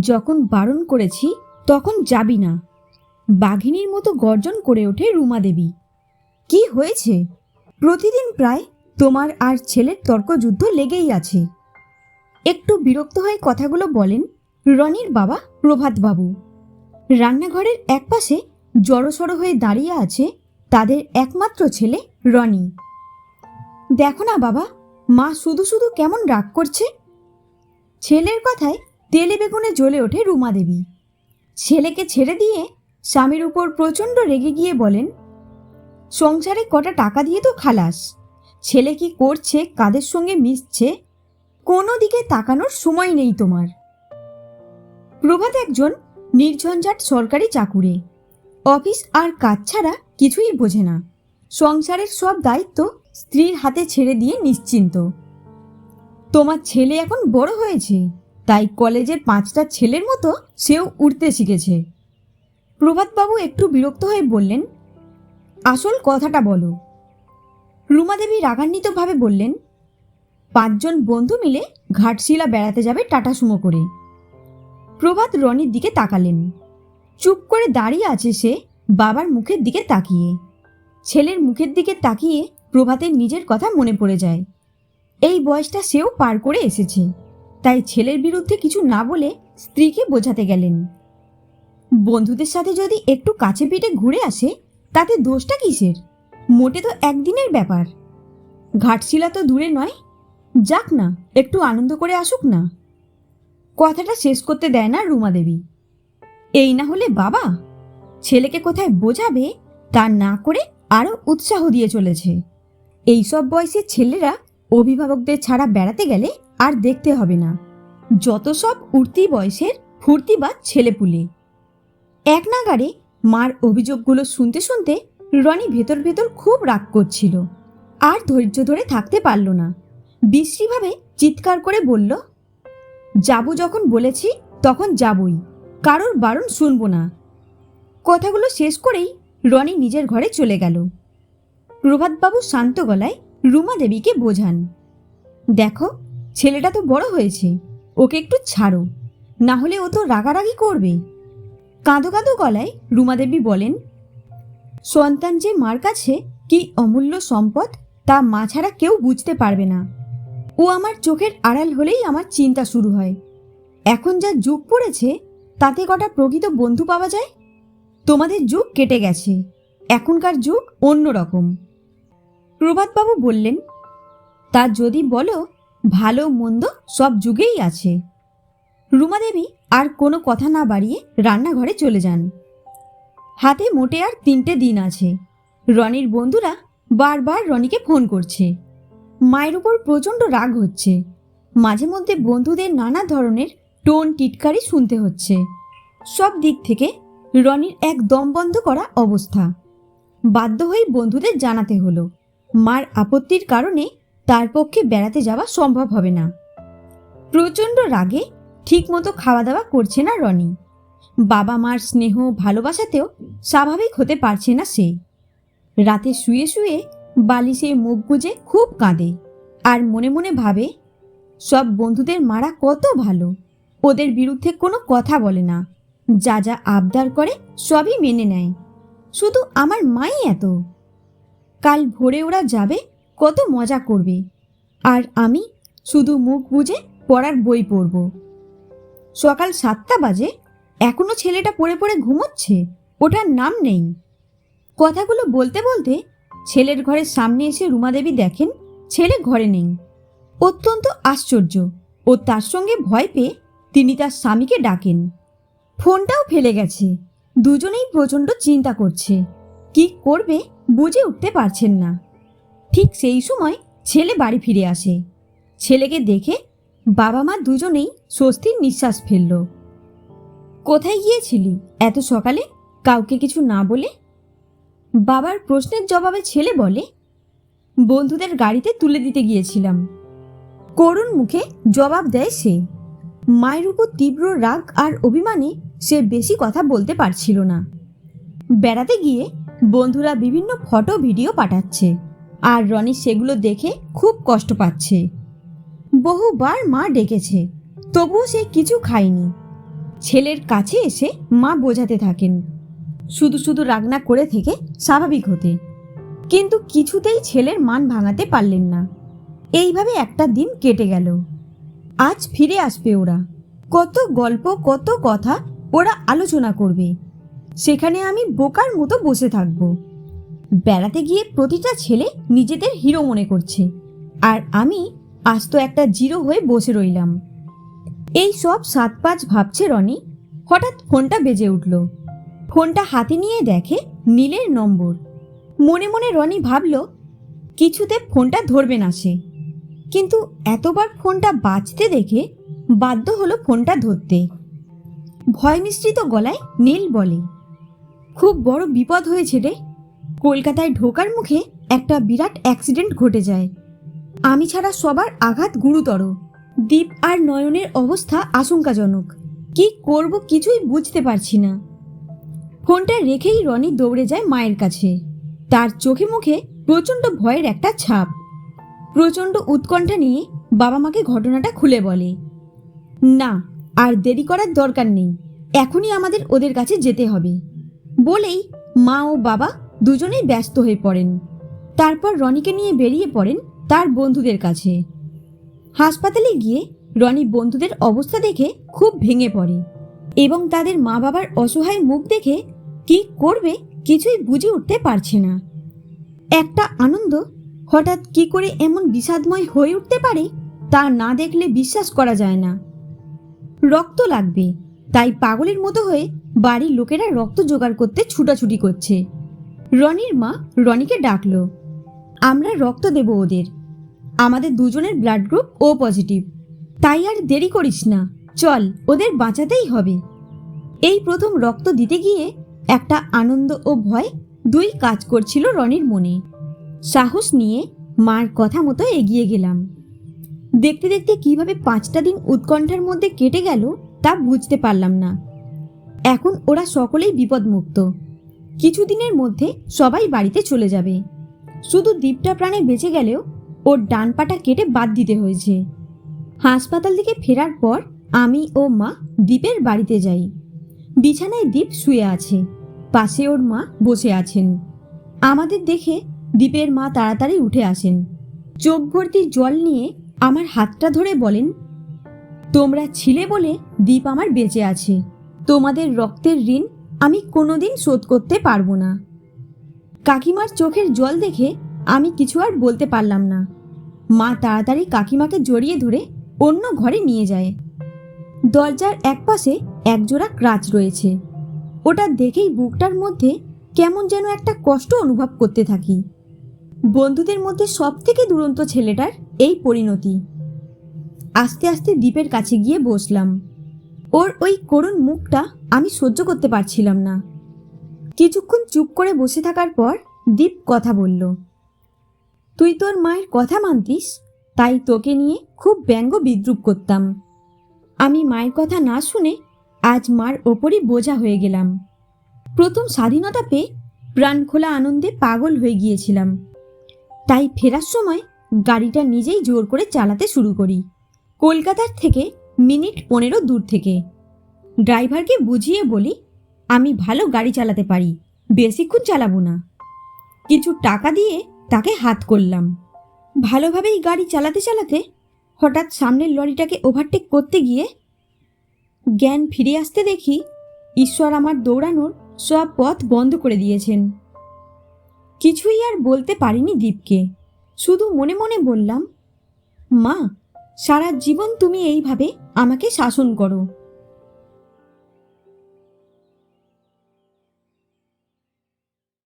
যখন বারণ করেছি, তখন যাবি না। বাঘিনীর মতো গর্জন করে ওঠে রুমা দেবী। কি হয়েছে? প্রতিদিন প্রায় তোমার আর ছেলের তর্কযুদ্ধ লেগেই আছে। একটু বিরক্ত হয়ে কথাগুলো বলেন রনির বাবা প্রভাতবাবু। রান্নাঘরের একপাশে জড়সড় হয়ে দাঁড়িয়ে আছে তাদের একমাত্র ছেলে রনি। দেখো না বাবা, মা শুধু শুধু কেমন রাগ করছে? ছেলের কথায় তেলে বেগুনে জ্বলে ওঠে রুমা দেবী। ছেলেকে ছেড়ে দিয়ে স্বামীর উপর প্রচণ্ড রেগে গিয়ে বলেন, সংসারে কটা টাকা দিয়ে তো খালাস। ছেলে কি করছে, কাদের সঙ্গে মিশছে, কোনো দিকে তাকানোর সময় নেই তোমার। প্রভাত একজন নির্ঝঞ্ঝাট সরকারি চাকুরে। অফিস আর কাজ ছাড়া কিছুই বোঝে না। সংসারের সব দায়িত্ব স্ত্রীর হাতে ছেড়ে দিয়ে নিশ্চিন্ত। তোমার ছেলে এখন বড় হয়েছে। তাই কলেজের পাঁচটা ছেলের মতো সেও উঠতে শিখেছে। প্রভাতবাবু একটু বিরক্ত হয়ে বললেন, আসল কথাটা বলো। রুমাদেবী রাগান্বিতভাবে বললেন, পাঁচজন বন্ধু মিলে ঘাটশিলা বেড়াতে যাবে টাটা সুমো করে। প্রভাত রনির দিকে তাকালেন। চুপ করে দাঁড়িয়ে আছে সে বাবার মুখের দিকে তাকিয়ে। ছেলের মুখের দিকে তাকিয়ে প্রভাতের নিজের কথা মনে পড়ে যায়। এই বয়সটা সেও পার করে এসেছে। তাই ছেলের বিরুদ্ধে কিছু না বলে স্ত্রীকে বোঝাতে গেলেন। বন্ধুদের সাথে যদি একটু কাছে পিঠে ঘুরে আসে, তাতে দোষটা কিসের? মোটে তো একদিনের ব্যাপার। ঘাটশিলা তো দূরে নয়। যাক না, একটু আনন্দ করে আসুক না। কথাটা শেষ করতে দেয় না রুমা দেবী। এই না হলে বাবা, ছেলেকে কোথায় বোঝাবে তা না করে আরও উৎসাহ দিয়ে চলেছে। এইসব বয়সের ছেলেরা অভিভাবকদের ছাড়া বেড়াতে গেলে আর দেখতে হবে না। যত সব উঠতি বয়সের ফুর্তি বা ছেলেপুলে। এক নাগারে মার অভিযোগগুলো শুনতে শুনতে রনি ভেতর ভেতর খুব রাগ করছিল। আর ধৈর্য ধরে থাকতে পারল না। বিশ্রীভাবে চিৎকার করে বলল, যাব যখন বলেছি, তখন যাবই। কারোর বারণ শুনব না। কথাগুলো শেষ করেই রনি নিজের ঘরে চলে গেল। প্রভাতবাবু শান্ত গলায় রুমা দেবীকে বোঝান, দেখো ছেলেটা তো বড় হয়েছে, ওকে একটু ছাড়ো, না হলে ও তো রাগারাগি করবে। কাঁদো কাঁদো গলায় রুমা দেবী বলেন, সন্তান যে মার কাছে কি অমূল্য সম্পদ, তা মা ছাড়া কেউ বুঝতে পারবে না। ও আমার চোখের আড়াল হলেই আমার চিন্তা শুরু হয়। এখন যা যুগ পড়েছে, তাতে কটা প্রকৃত বন্ধু পাওয়া যায়? তোমাদের যুগ কেটে গেছে, এখনকার যুগ অন্য রকম প্রভাতবাবু বললেন, তা যদি বলো ভালো মন্দ সব যুগেই আছে। রুমা দেবী আর কোনো কথা না বাড়িয়ে রান্নাঘরে চলে যান। হাতে মোটে আর তিনটে দিন আছে। রনির বন্ধুরা বারবার রনিকে ফোন করছে। মায়ের উপর প্রচণ্ড রাগ হচ্ছে। মাঝে মধ্যে বন্ধুদের নানা ধরনের টোন টিটকারি শুনতে হচ্ছে। সব দিক থেকে রনির এক দম বন্ধ করা অবস্থা। বাধ্য হয়ে বন্ধুদের জানাতে হলো। মার আপত্তির কারণে তার পক্ষে বেড়াতে যাওয়া সম্ভব হবে না। প্রচণ্ড রাগে ঠিকমতো খাওয়া দাওয়া করছে না রনি। বাবা মার স্নেহ, ভালোবাসাতেও স্বাভাবিক হতে পারছে না সে। রাতে শুয়ে শুয়ে বালিশে মুখ গুজে খুব কাঁদে আর মনে মনে ভাবে, সব বন্ধুদের মারা কত ভালো, ওদের বিরুদ্ধে কোনো কথা বলে না, যা যা আবদার করে সবই মেনে নেয়, শুধু আমার মাই এত। কাল ভোরে ওরা যাবে কত মজা করবে। আর আমি শুধু মুখ বুজে পড়ার বই পড়ব। সকাল সাতটা বাজে, এখনও ছেলেটা পড়ে পড়ে ঘুমোচ্ছে ওটার নাম নেই। কথাগুলো বলতে বলতে ছেলের ঘরের সামনে এসে রুমাদেবী দেখেন, ছেলে ঘরে নেই। অত্যন্ত আশ্চর্য, ও তার সঙ্গে ভয় পেয়ে তিনি তার স্বামীকে ডাকেন। ফোনটাও ফেলে গেছে, দুজনেই প্রচণ্ড চিন্তা করছে, কি করবে বুঝে উঠতে পারছেন না। ঠিক সেই সময় ছেলে বাড়ি ফিরে আসে। ছেলেকে দেখে বাবা মা দুজনেই স্বস্তির নিঃশ্বাস ফেলল। কোথায় গিয়েছিলি? এত সকালে? কাউকে কিছু না বলে? বাবার প্রশ্নের জবাবে ছেলে বলে, বন্ধুদের গাড়িতে তুলে দিতে গিয়েছিলাম। করুণ মুখে জবাব দেয় সে। মায়ের উপর তীব্র রাগ আর অভিমানে সে বেশি কথা বলতে পারছিল না। বেড়াতে গিয়ে বন্ধুরা বিভিন্ন ফটো, ভিডিও পাঠাচ্ছে। আর রনি সেগুলো দেখে খুব কষ্ট পাচ্ছে। বহুবার মা ডেকেছে, তবুও সে কিছু খায়নি। ছেলের কাছে এসে মা বোঝাতে থাকেন, শুধু শুধু রাগনা করে থেকে স্বাভাবিক হতে। কিন্তু কিছুতেই ছেলের মান ভাঙাতে পারলেন না। এইভাবে একটা দিন কেটে গেল। আজ ফিরে আসবে ওরা। কত গল্প, কত কথা ওরা আলোচনা করবে। সেখানে আমি বোকার মতো বসে থাকব। বেড়াতে গিয়ে প্রতিটা ছেলে নিজেদের হিরো মনে করছে। আর আমি আস্ত একটা জিরো হয়ে বসে রইলাম। এই সব সাত পাঁচ ভাবছে রনি। হঠাৎ ফোনটা বেজে উঠল। ফোনটা হাতে নিয়ে দেখে নীলের নম্বর। মনে মনে রনি ভাবল, কিছুতে ফোনটা ধরবে না সে। কিন্তু এতবার ফোনটা বাজতে দেখে বাধ্য হলো ফোনটা ধরতে। ভয় মিশ্রিত গলায় নীল বলে, খুব বড় বিপদ হয়েছে রে। কলকাতায় ঢোকার মুখে একটা বিরাট অ্যাক্সিডেন্ট ঘটে যায়। আমি ছাড়া সবার আঘাত গুরুতর। দ্বীপ আর নয়নের অবস্থা আশঙ্কাজনক। কি করব কিছুই বুঝতে পারছি না। ফোনটা রেখেই রনি দৌড়ে যায় মায়ের কাছে। তার চোখে মুখে প্রচণ্ড ভয়ের একটা ছাপ। প্রচণ্ড উৎকণ্ঠা নিয়ে বাবা মাকে ঘটনাটা খুলে বলে। না, আর দেরি করার দরকার নেই। এখনই আমাদের ওদের কাছে যেতে হবে। বলেই মা ও বাবা দুজনেই ব্যস্ত হয়ে পড়েন। তারপর রনিকে নিয়ে বেরিয়ে পড়েন তার বন্ধুদের কাছে। হাসপাতালে গিয়ে রনি বন্ধুদের অবস্থা দেখে খুব ভেঙে পড়ে এবং তাদের মা বাবার অসহায় মুখ দেখে কি করবে কিছুই বুঝে উঠতে পারছে না। একটা আনন্দ হঠাৎ কি করে এমন বিষাদময় হয়ে উঠতে পারে তা না দেখলে বিশ্বাস করা যায় না। রক্ত লাগবে, তাই পাগলের মতো হয়ে বাড়ির লোকেরা রক্ত জোগাড় করতে ছুটাছুটি করছে। রনির মা রনিকে ডাকলো। আমরা রক্ত দেব ওদের। আমাদের দুজনের ব্লাড গ্রুপ ও পজিটিভ তাই আর দেরি করিস না। চল, ওদের বাঁচাতেই হবে। এই প্রথম রক্ত দিতে গিয়ে একটা আনন্দ ও ভয় দুই কাজ করছিল রনির মনে। সাহস নিয়ে মার কথা মতো এগিয়ে গেলাম। দেখতে দেখতে কীভাবে পাঁচটা দিন উৎকণ্ঠার মধ্যে কেটে গেল তা বুঝতে পারলাম না। এখন ওরা সকলেই বিপদমুক্ত। কিছুদিনের মধ্যে সবাই বাড়িতে চলে যাবে। শুধু দ্বীপটা প্রাণে বেঁচে গেলেও ওর ডান পাটা কেটে বাদ দিতে হয়েছে। হাসপাতাল থেকে ফেরার পর আমি ও মা দ্বীপের বাড়িতে যাই। বিছানায় দ্বীপ শুয়ে আছে। পাশে ওর মা বসে আছেন। আমাদের দেখে দ্বীপের মা তাড়াতাড়ি উঠে আসেন। চোখ ভর্তি জল নিয়ে আমার হাতটা ধরে বলেন, তোমরা ছিলে বলে দ্বীপ আমার বেঁচে আছে। তোমাদের রক্তের ঋণ আমি কোনোদিন শোধ করতে পারব না। কাকিমার চোখের জল দেখে আমি কিছু আর বলতে পারলাম না। মা তাড়াতাড়ি কাকিমাকে জড়িয়ে ধরে অন্য ঘরে নিয়ে যায়। দরজার একপাশে একজোড়া ক্রাচ রয়েছে। ওটা দেখেই বুকটার মধ্যে কেমন যেন একটা কষ্ট অনুভব করতে থাকি। বন্ধুদের মধ্যে সব থেকে দুরন্ত ছেলেটার এই পরিণতি। আস্তে আস্তে দ্বীপের কাছে গিয়ে বসলাম। ওর ওই করুণ মুখটা আমি সহ্য করতে পারছিলাম না। কিছুক্ষণ চুপ করে বসে থাকার পর দীপ কথা বলল, তুই তোর মায়ের কথা মানতিস? তাই তোকে নিয়ে খুব ব্যঙ্গ বিদ্রুপ করতাম। আমি মায়ের কথা না শুনে আজ মার ওপরই বোঝা হয়ে গেলাম। প্রথম স্বাধীনতা পেয়ে প্রাণ খোলা আনন্দে পাগল হয়ে গিয়েছিলাম। তাই ফেরার সময় গাড়িটা নিজেই জোর করে চালাতে শুরু করি। কলকাতার থেকে মিনিট পনেরো দূর থেকে। ড্রাইভারকে বুঝিয়ে বলি, আমি ভালো গাড়ি চালাতে পারি বেশিক্ষণ চালাবো না। কিছু টাকা দিয়ে তাকে হাত করলাম। ভালোভাবেই গাড়ি চালাতে চালাতে হঠাৎ সামনের লরিটাকে ওভারটেক করতে গিয়ে জ্ঞান ফিরে আসতে দেখি, ঈশ্বর আমার দৌড়ানোর সব পথ বন্ধ করে দিয়েছেন। কিছুই আর বলতে পারিনি দীপকে। শুধু মনে মনে বললাম, মা সারা জীবন তুমি এইভাবে আমাকে শাসন করো।